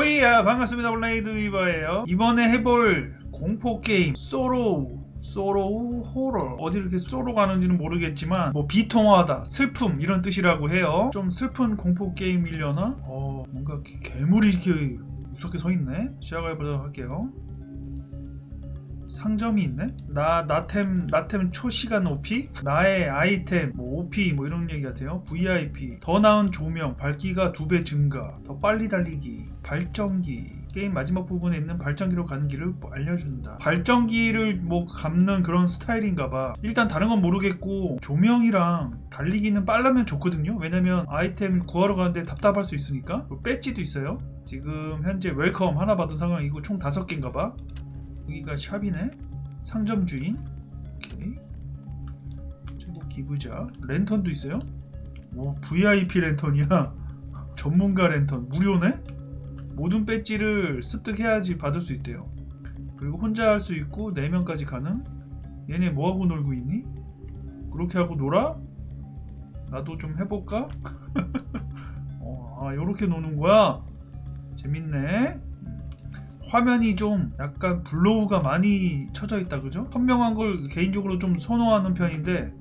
오이야 반갑습니다. 블레이드 위버예요. 이번에 해볼 공포 게임 소로우 소로우 호러. 어디 이렇게 소로 가는지는 모르겠지만 뭐 비통하다 슬픔 이런 뜻이라고 해요. 좀 슬픈 공포 게임이려나? 어 뭔가 개- 괴물이 이렇게 무섭게 서 있네. 시작해 보도록 할게요 상점이 있네? 나 나템 나템 초시간 OP 나의 아이템 뭐 OP 뭐 이런 얘기 같아요. VIP 더 나은 조명 밝기가 두 배 증가. 더 빨리 달리기 발전기. 게임 마지막 부분에 있는 발전기로 가는 길을 뭐 알려준다. 발전기를 뭐 감는 그런 스타일인가봐. 일단 다른 건 모르겠고 조명이랑 달리기는 빨라면 좋거든요. 왜냐면 아이템 구하러 가는데 답답할 수 있으니까. 그리고 배지도 있어요. 지금 현재 웰컴 하나 받은 상황이고 총 다섯 개인가봐 여기가 샵이네. 상점 주인. 오케이. 최고 기부자. 랜턴도 있어요? 오 VIP 랜턴이야. 전문가 랜턴. 무료네? 모든 배지를 습득해야지 받을 수 있대요. 그리고 혼자 할 수 있고 4명까지 가능? 얘네 뭐하고 놀고 있니? 그렇게 하고 놀아? 나도 좀 해볼까? 어, 아 요렇게 노는 거야? 재밌네 화면이 좀 약간 블로우가 많이 쳐져 있다 그죠? 선명한 걸 개인적으로 좀 선호하는 편인데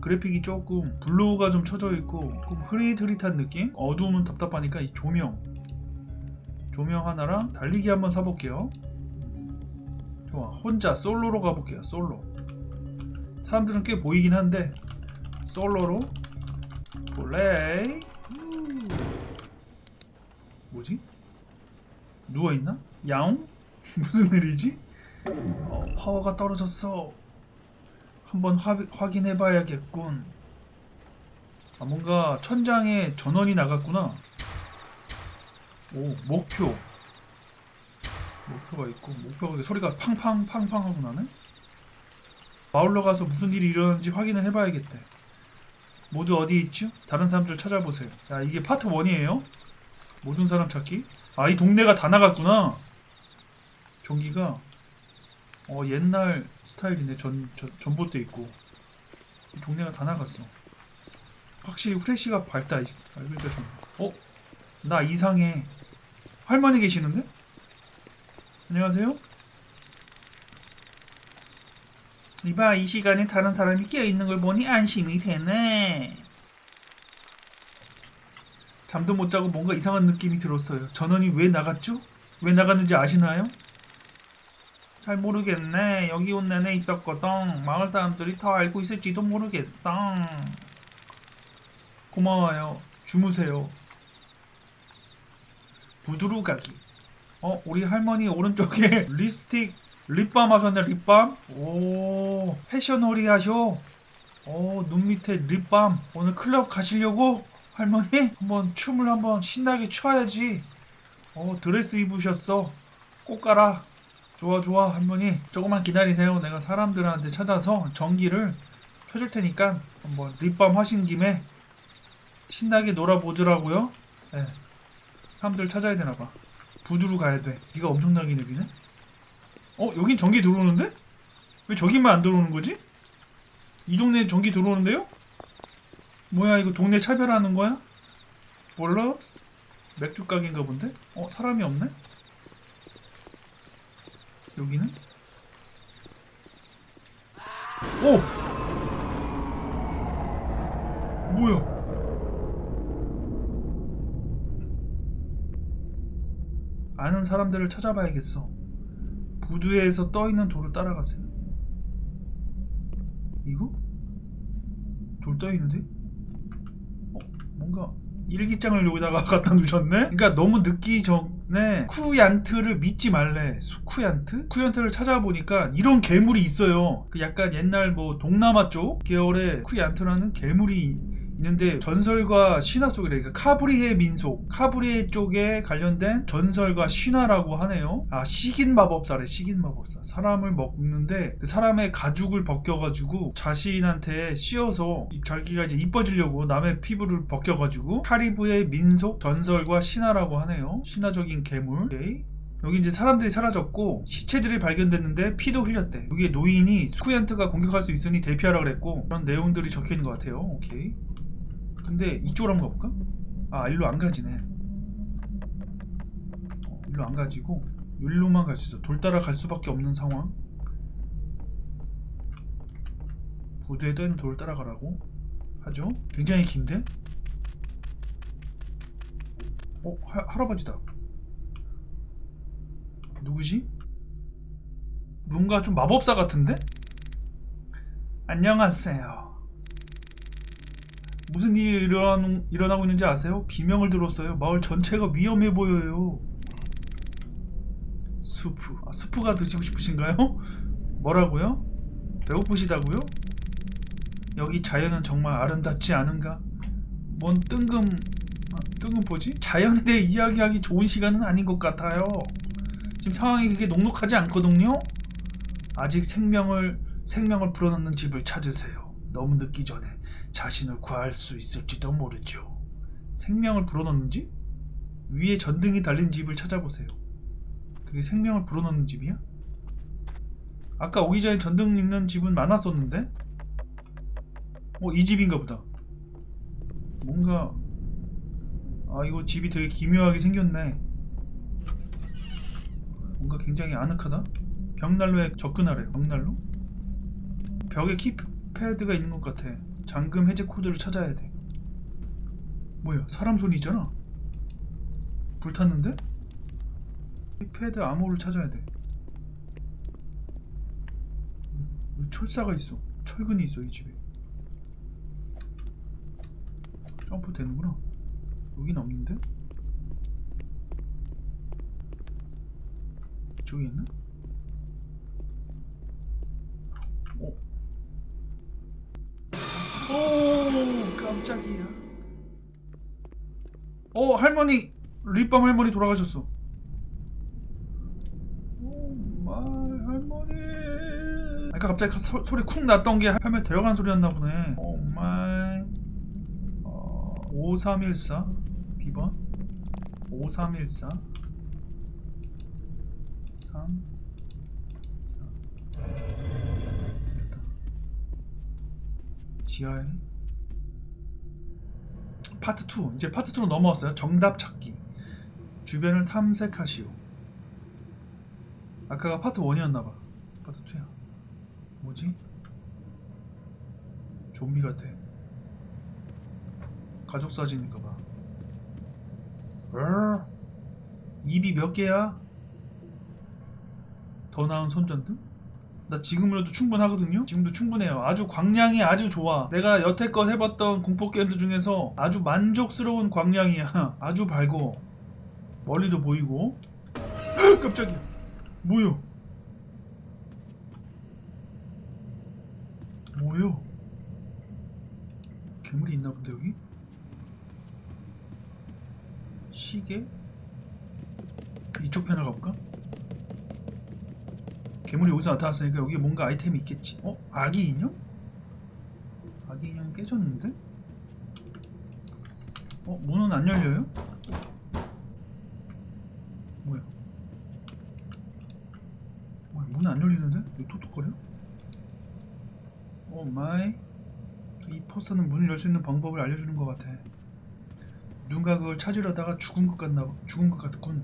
그래픽이 조금 블로우가 좀 쳐져 있고 조금 흐릿흐릿한 느낌? 어두우면 답답하니까 이 조명 조명 하나랑 달리기 한번 사볼게요 좋아 혼자 솔로로 가볼게요 솔로 사람들은 꽤 보이긴 한데 솔로로 플레이 우. 뭐지? 누워 있나? 야옹? 무슨 일이지? 어, 파워가 떨어졌어. 한번 화, 확인해봐야겠군. 아, 뭔가 천장에 전원이 나갔구나. 오, 목표. 목표가 있고, 목표가 소리가 팡팡 팡팡 하고 나네? 마을로 가서 무슨 일이 일어나는지 확인을 해봐야겠대. 모두 어디 있죠? 다른 사람들 찾아보세요. 야, 이게 파트 1이에요? 모든 사람 찾기? 아, 이 동네가 다 나갔구나. 전기가 어 옛날 스타일이네. 전, 전 전봇대 있고 이 동네가 다 나갔어. 확실히 후레쉬가 밝다. 이- 밝으니까 좀. 어? 나 이상해. 할머니 계시는데? 안녕하세요. 이봐 이 시간에 다른 사람이 깨어 있는 걸 보니 안심이 되네. 잠도 못 자고 뭔가 이상한 느낌이 들었어요. 전원이 왜 나갔죠? 왜 나갔는지 아시나요? 잘 모르겠네. 여기 온 내내 있었거든. 마을 사람들이 더 알고 있을지도 모르겠어. 고마워요. 주무세요. 부두루 가기. 어, 우리 할머니 오른쪽에 립스틱, 립밤 하셨네, 립밤? 오, 패셔너리 하셔. 오, 눈 밑에 립밤. 오늘 클럽 가시려고? 할머니? 한번 춤을 한번 신나게 춰야지. 어, 드레스 입으셨어. 꼭 가라. 좋아, 좋아, 할머니. 조금만 기다리세요. 내가 사람들한테 찾아서 전기를 켜줄 테니까 한번 립밤 하신 김에 신나게 놀아보더라고요. 예. 사람들 찾아야 되나 봐. 부두로 가야 돼. 비가 엄청나게 내리네. 어, 여긴 전기 들어오는데? 왜 저기만 안 들어오는 거지? 이 동네 전기 들어오는데요? 뭐야 이거 동네 차별하는 거야? 몰라? 맥주 가게인가 본데? 어 사람이 없네? 여기는? 오! 뭐야? 아는 사람들을 찾아봐야겠어. 부두에서 떠있는 돌을 따라가세요. 이거? 돌 떠있는데? 어, 뭔가 일기장을 여기다가 갖다 두셨네? 그러니까 너무 늦기 전에 쿠얀트를 믿지 말래. 수- 쿠얀트? 쿠얀트를 찾아보니까 이런 괴물이 있어요. 그 약간 옛날 뭐 동남아 쪽 계열의 쿠얀트라는 괴물이 있는데 전설과 신화 속이래. 그러니까 카브리해 민속, 카브리해 쪽에 관련된 전설과 신화라고 하네요. 아 식인 마법사래. 식인 마법사. 사람을 먹는데 그 사람의 가죽을 벗겨가지고 자신한테 씌워서 이- 자기가 이제 이뻐지려고 남의 피부를 벗겨가지고 카리브의 민속 전설과 신화라고 하네요. 신화적인 괴물. 오케이. 여기 이제 사람들이 사라졌고 시체들이 발견됐는데 피도 흘렸대. 여기에 노인이 스쿠얀트가 공격할 수 있으니 대피하라 그랬고 그런 내용들이 적혀 있는 것 같아요. 오케이. 근데 이쪽으로 한번 가볼까? 아 일로 안 가지네. 어, 일로 안 가지고 일로만 갈 수 있어. 돌 따라 갈 수밖에 없는 상황. 부두에든 돌 따라가라고 하죠. 굉장히 긴데? 어, 하, 할아버지다. 누구지? 뭔가 좀 마법사 같은데? 안녕하세요. 무슨 일이 일어나는, 일어나고 있는지 아세요? 비명을 들었어요. 마을 전체가 위험해 보여요. 수프. 아, 수프가 드시고 싶으신가요? 뭐라고요? 배고프시다고요? 여기 자연은 정말 아름답지 않은가? 뭔 뜬금 아, 뜬금 뭐지? 자연에 대해 이야기하기 좋은 시간은 아닌 것 같아요. 지금 상황이 그렇게 녹록하지 않거든요. 아직 생명을 생명을 불어넣는 집을 찾으세요. 너무 늦기 전에 자신을 구할 수 있을지도 모르죠. 생명을 불어넣는 집? 위에 전등이 달린 집을 찾아보세요. 그게 생명을 불어넣는 집이야? 아까 오기 전에 전등 있는 집은 많았었는데? 어, 이 집인가 보다. 뭔가 아 이거 집이 되게 기묘하게 생겼네. 뭔가 굉장히 아늑하다. 벽난로에 접근하래. 벽난로? 벽에 키 패드가 있는 것 같아. 잠금 해제 코드를 찾아야 돼. 뭐야? 사람 손이 있잖아. 불탔는데? 키패드 암호를 찾아야 돼. 철사가 있어. 철근이 있어 이 집에. 점프 되는구나. 여긴 없는데? 이쪽에 있나? 깜짝이야. 어 할머니 립밤 할머니 돌아가셨어. 오 마이 할머니. 아까 갑자기 소, 소리 쿵 났던 게 할머니 데려간 소리였나 보네. 오 마이. 어, 5314 B번 5314 3 4 됐다 지하에 파트 2 이제 파트 2로 넘어왔어요 정답 찾기 주변을 탐색하시오 아까가 파트 1이었나봐 파트 2야 뭐지? 좀비 같아 가족 사진인가 봐. 어? 입이 몇 개야? 더 나은 손전등? 나 지금으로도 충분하거든요? 지금도 충분해요. 아주 광량이 아주 좋아. 내가 여태껏 해봤던 공포 게임들 중에서 아주 만족스러운 광량이야. 아주 밝고 멀리도 보이고. 깜짝이야. 뭐요? 뭐요? 괴물이 있나 본데 여기? 시계? 이쪽 편을 가볼까? 괴물이 여기서 나타났으니까 여기 뭔가 아이템이 있겠지 어? 아기 인형? 아기 인형이 깨졌는데? 어? 문은 안 열려요? 뭐야? 뭐야 문 안 열리는데? 왜 톡톡거려? 오 마이 이 포스터는 문을 열 수 있는 방법을 알려주는 것 같아 누군가 그걸 찾으려다가 죽은 것 같나 죽은 것 같군.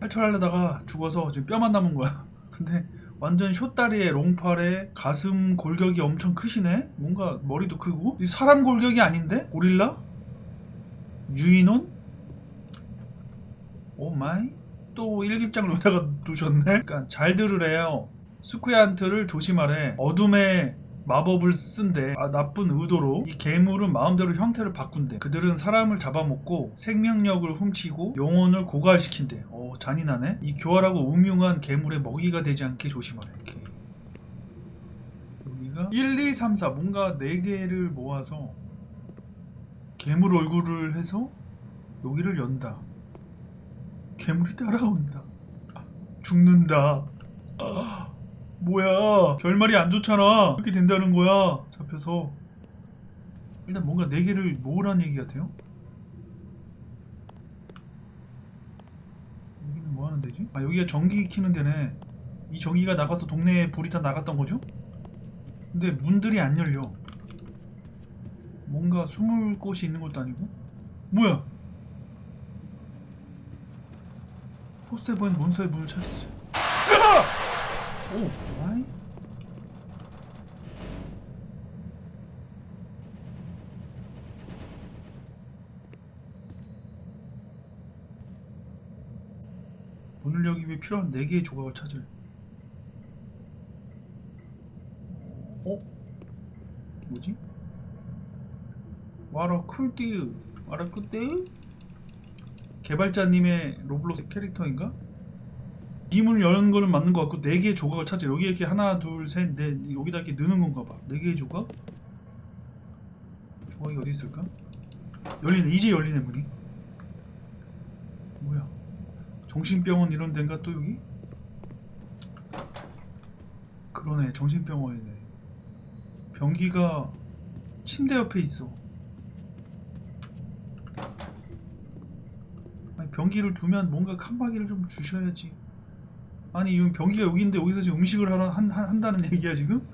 탈출하려다가 죽어서 지금 뼈만 남은 거야. 근데 완전 쇼다리에 롱팔에 가슴 골격이 엄청 크시네. 뭔가 머리도 크고 이 사람 골격이 아닌데 고릴라? 유인원? 오 마이? 또 일기장을 여기다가 두셨네. 그러니까 잘 들으래요. 스쿠야한트를 조심하래. 어둠의 마법을 쓴대. 아, 나쁜 의도로. 이 괴물은 마음대로 형태를 바꾼대. 그들은 사람을 잡아먹고 생명력을 훔치고 영혼을 고갈시킨대. 어 잔인하네. 이 교활하고 음흉한 괴물의 먹이가 되지 않게 조심하래 이렇게. 여기가 1, 2, 3, 4 뭔가 4개를 모아서 괴물 얼굴을 해서 여기를 연다. 괴물이 따라온다. 죽는다. 아. 뭐야? 결말이 안 좋잖아. 이렇게 된다는 거야. 잡혀서. 일단 뭔가 네 개를 모으라는 얘기 같아요. 여기는 뭐 하는 데지? 아 여기가 전기 키는 데네. 이 전기가 나가서 동네에 불이 다 나갔던 거죠? 근데 문들이 안 열려. 뭔가 숨을 곳이 있는 것도 아니고. 뭐야? 포스트에 보이는 몬스터의 문을 찾았어요. 오, 와이? 문을 열기 위해 필요한 4개의 조각을 찾을. 어? 뭐지? 와라 쿨띠 와라 쿨띠? 개발자님의 로블록스 캐릭터인가? 이 문을 여는 거는 맞는 것 같고 네 개의 조각을 찾아. 여기 이렇게 하나 둘셋넷 여기다 이렇게 넣는 건가 봐네 개의 조각? 조각이 어디 있을까? 열리네. 이제 열리네 문이. 뭐야? 정신병원 이런 데인가 또 여기? 그러네. 정신병원이네. 변기가 침대 옆에 있어. 아니 변기를 두면 뭔가 칸막이를 좀 주셔야지 아니 이 변기가 여기인데 여기서 지금 음식을 하라 한, 한, 한 다는 얘기야 지금?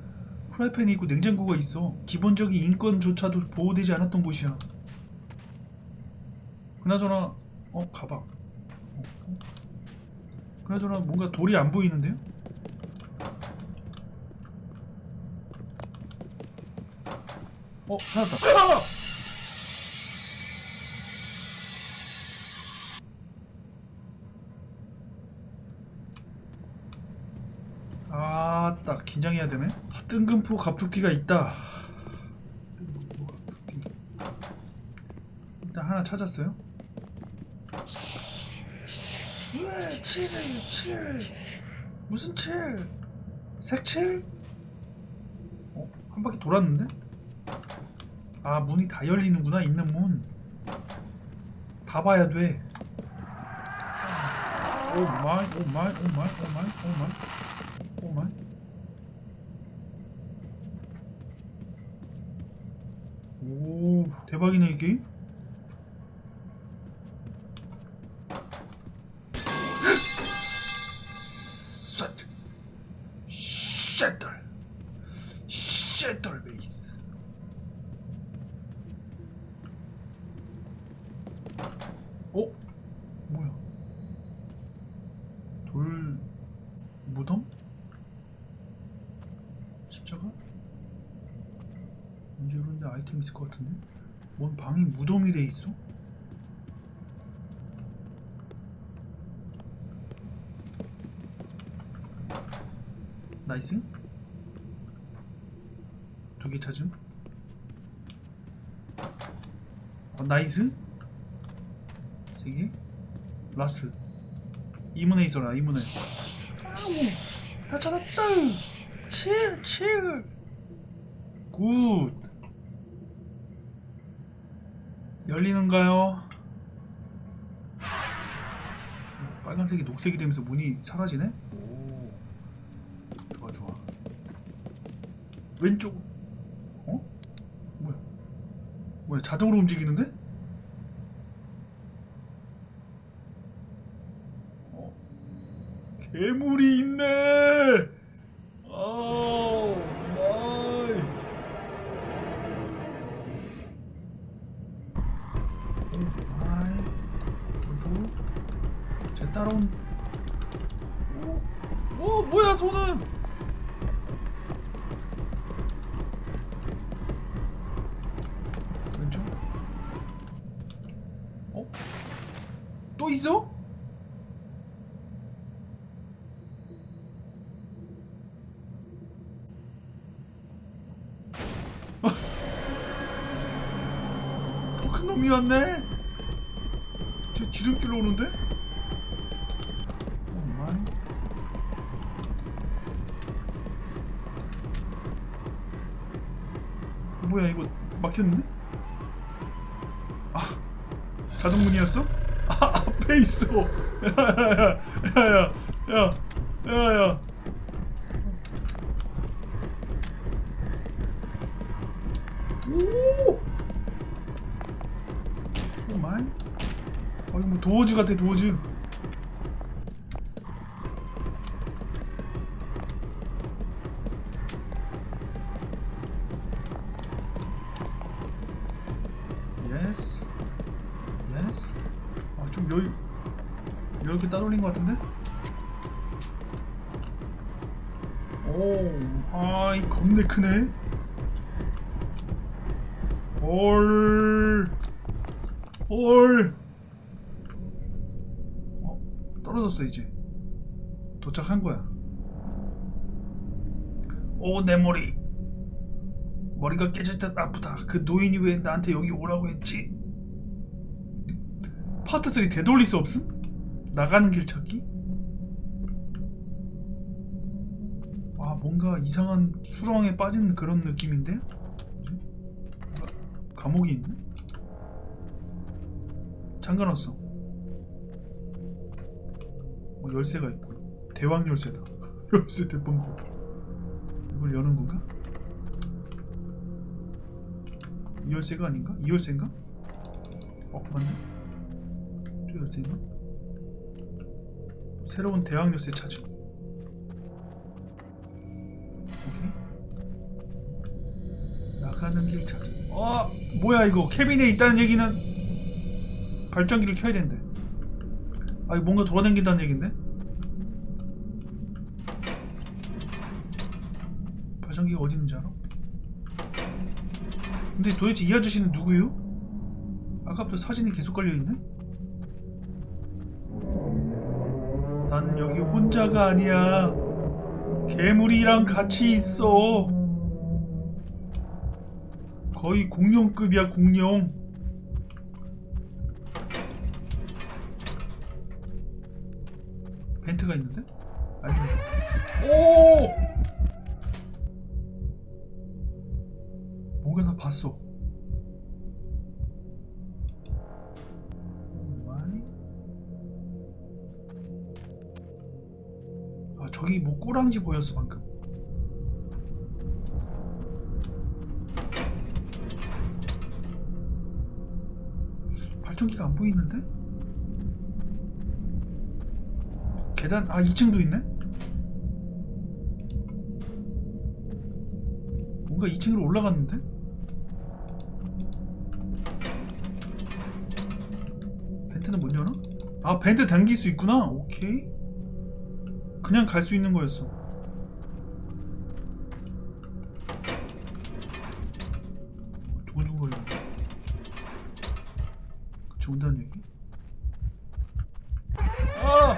프라이팬이 있고 냉장고가 있어 기본적인 인권조차도 보호되지 않았던 곳이야 그나저나 어 가방. 그나저나 뭔가 돌이 안 보이는데요? 어 찾았다 아딱 긴장해야 되네. 뜬금포 갑툭튀가 있다. 일단 하나 찾았어요. 왜 칠을 칠? 무슨 칠? 색칠? 어? 한 바퀴 돌았는데? 아 문이 다 열리는구나 있는 문 다 봐야 돼. 오 마이 오 마이 오 마이 오 마이 오 마이 오 마이 오 대박이네 이 게임 샷 샷돌 샷돌 베이스 어? 뭐야 돌 무덤? 십자가? 왠지 이런 데 아이템 있을 것 같은데? 뭔 방이 무덤이 돼 있어? 나이스. 두 개 찾음. 어, 나이스. 세개. 라스 이문에 있어라 이문에. 아우 다 찾았다. 칠칠. 굿 열리는가요? 빨간색이 녹색이 되면서 문이 사라지네? 오 좋아 좋아 왼쪽 어? 뭐야 뭐야 자동으로 움직이는데? 어? 괴물이 또 있어? 더 큰 놈이 왔네 저 지름길로 오는데? 뭐야 이거 막혔는데? 아 자동문이었어? 아 앞에 있어. 야야야 야 야 야 야. 오! 오 마이. 어 이거 뭐 도어즈 같아 도어즈 겁내 크네. 올, 올. 어, 떨어졌어 이제. 도착한 거야. 오, 내 머리. 머리가 깨질 듯 아프다. 그 노인이 왜 나한테 여기 오라고 했지? 파트 3 되돌릴 수 없음? 나가는 길 찾기? 아 뭔가 이상한 수렁에 빠진 그런 느낌인데? 감옥이 있네? 잠가놨어 뭐 열쇠가 있고 대왕 열쇠다 열쇠 대빵고 이걸 여는 건가? 이 열쇠가 아닌가? 이 열쇠인가? 어 맞네 또 열쇠인가? 새로운 대왕 열쇠 찾음 가는 길 찾음 어 뭐야 이거 캐빈에 있다는 얘기는 발전기를 켜야 된대 아 이거 뭔가 돌아다닌다는 얘긴데 발전기가 어디 있는지 알아? 근데 도대체 이 아저씨는 누구요? 아까부터 사진이 계속 걸려있네? 난 여기 혼자가 아니야. 괴물이랑 같이 있어. 거의 공룡급이야, 공룡. 벤트가 있는데? 아니. 오! 뭔가 나 봤어. 아 저기 뭐 꼬랑지 보였어 방금. 발전기가 안 보이는데? 계단 아 2층도 있네? 뭔가 2층으로 올라갔는데? 벤트는 못 여나? 아 벤트 당길 수 있구나 오케이 그냥 갈 수 있는 거였어 온다는 얘기? 아!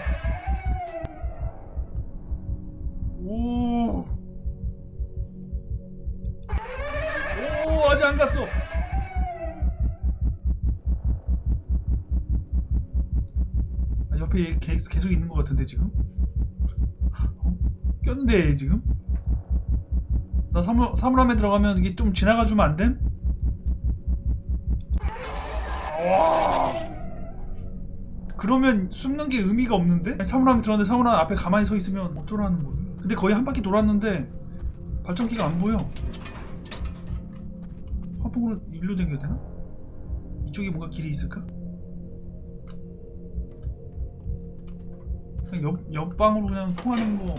오! 오 아직 안 갔어 아, 옆에 얘 계속, 계속 있는 것 같은데 지금 어? 꼈는데 얘 지금 나 사물, 사물함에 들어가면 이게 좀 지나가 주면 안 됨? 와 그러면 숨는 게 의미가 없는데? 사물함에 들어갔는데 사물함 앞에 가만히 서 있으면 어쩌라는 거니 근데 거의 한 바퀴 돌았는데 발전기가 안 보여 화풍으로 일로 당겨야 되나? 이쪽에 뭔가 길이 있을까? 그냥 옆, 옆방으로 그냥 통하는 거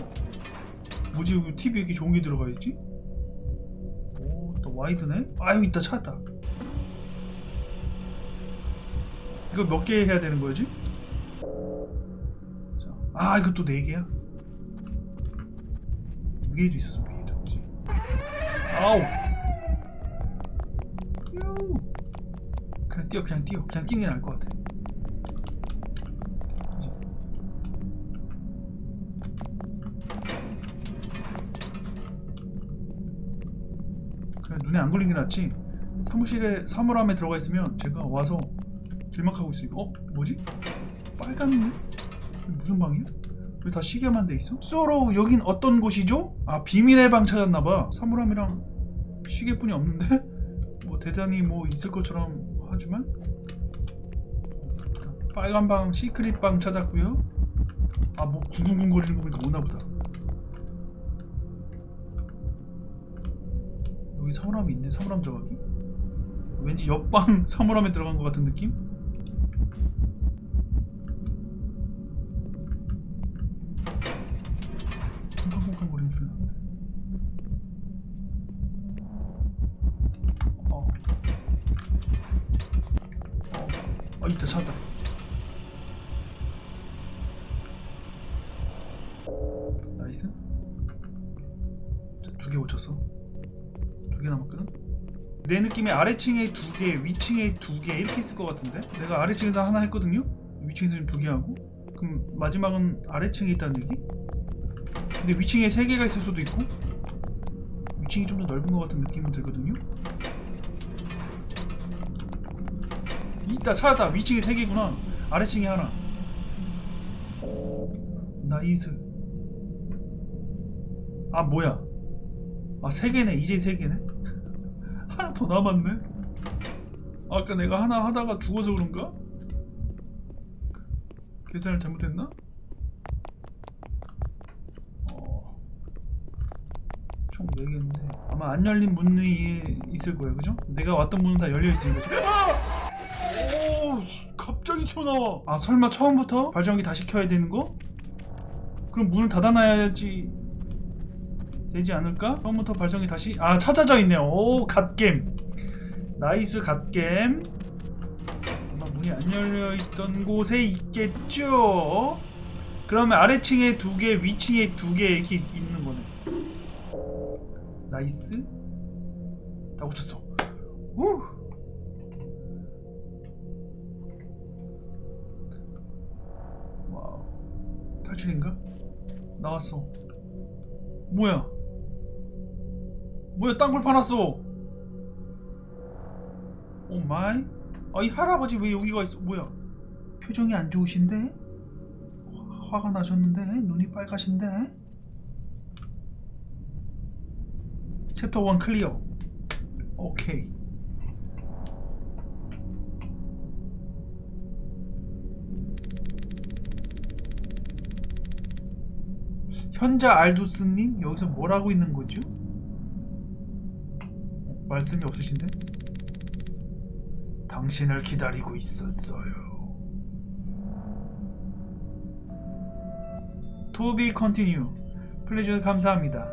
뭐지 여기 TV 이렇게 좋은 게 들어가 있지? 오또 와이드네? 아 여기 있다 찾았다 이거 몇 개 해야 되는 거지? 자, 아 이거 또네 개야? 위에도 있었어 위에도 그치? 아우 유. 그냥 뛰어 그냥 뛰어 그냥 뛰는 게 나을 것 같아? 그냥 눈에 안 걸리는 게 낫지 사무실에 사물함에 들어가 있으면 제가 와서 길막하고 있으니까 어? 뭐지? 빨간 문? 이게 무슨 방이야? 왜 다 시계만 돼 있어? 소로 여긴 어떤 곳이죠? 아 비밀의 방 찾았나봐 사물함이랑 시계뿐이 없는데? 뭐 대단히 뭐 있을 것처럼 하지만 빨간 방 시크릿 방 찾았고요 아뭐 쿵쿵쿵거리는 거 보니까 오나 보다 여기 사물함이 있네 사물함 들어가기 왠지 옆방 사물함에 들어간 것 같은 느낌? 어, 아 있다 찾았다. 나이스. 두개 고쳤어. 두 개 남았거든? 내 느낌에 아래층에 두개 위층에 두 개 이렇게 있을 것 같은데? 내가 아래층에서 하나 했거든요? 위층에서 두개 하고? 그럼 마지막은 아래층에 있다는 얘기? 근데 위층에 세 개가 있을 수도 있고? 위층이 좀 더 넓은 것 같은 느낌은 들거든요? 있다 찾았다. 위층에 세 개구나. 아래층에 하나. 나이스 아 뭐야? 아세 개네. 이제 세 개네? 하나 더 남았네? 아까 내가 하나 하다가 죽어서 그런가? 계산을 잘못했나? 어, 총 4개인데. 아마 안 열린 문이 있을 거예요. 그죠? 내가 왔던 문은 다 열려 있으니까. 오, 씨, 갑자기 튀어나와. 아, 설마 처음부터 발전기 다시 켜야 되는 거? 그럼 문을 닫아놔야지 되지 않을까? 처음부터 발전기 다시 아 찾아져 있네요. 오, 갓겜. 나이스 갓겜. 아마 문이 안 열려 있던 곳에 있겠죠. 그러면 아래층에 두 개, 위층에 두 개 이렇게 있는 거네. 나이스. 다 고쳤어. 우. 탈출인가? 나왔어. 뭐야? 뭐야 땅굴 파놨어? 오 마이? 아 이 할아버지 왜 여기가 있어? 뭐야? 표정이 안 좋으신데? 화- 화가 나셨는데? 눈이 빨가신데? 챕터 1 클리어. 오케이. 현자 알두스님 여기서 뭘 하고 있는 거죠? 어, 말씀이 없으신데? 당신을 기다리고 있었어요. 토비 컨티뉴 플레이저 감사합니다.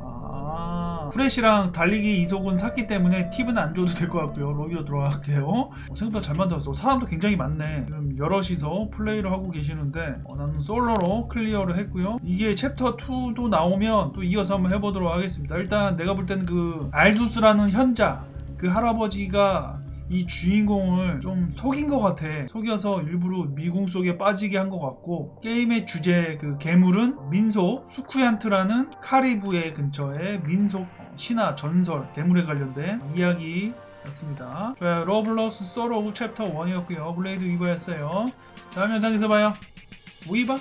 아 프레시랑 달리기 이속은 샀기 때문에 팁은 안 줘도 될 것 같고요. 로기로 들어갈게요. 어, 생각보다 잘 만들었어. 사람도 굉장히 많네. 여럿이서 플레이를 하고 계시는데 어, 나는 솔로로 클리어를 했고요. 이게 챕터 2도 나오면 또 이어서 한번 해보도록 하겠습니다. 일단 내가 볼 때는 그 알두스라는 현자 그 할아버지가 이 주인공을 좀 속인 것 같아. 속여서 일부러 미궁 속에 빠지게 한 것 같고 게임의 주제 그 괴물은 민속 수쿠얀트라는 카리브해 근처의 민속 신화 전설 괴물에 관련된 이야기 였습니다. 좋아요. 러블러스 소로 챕터 1이었고요. 블레이드 위버였어요. 다음 영상에서 봐요. 위바.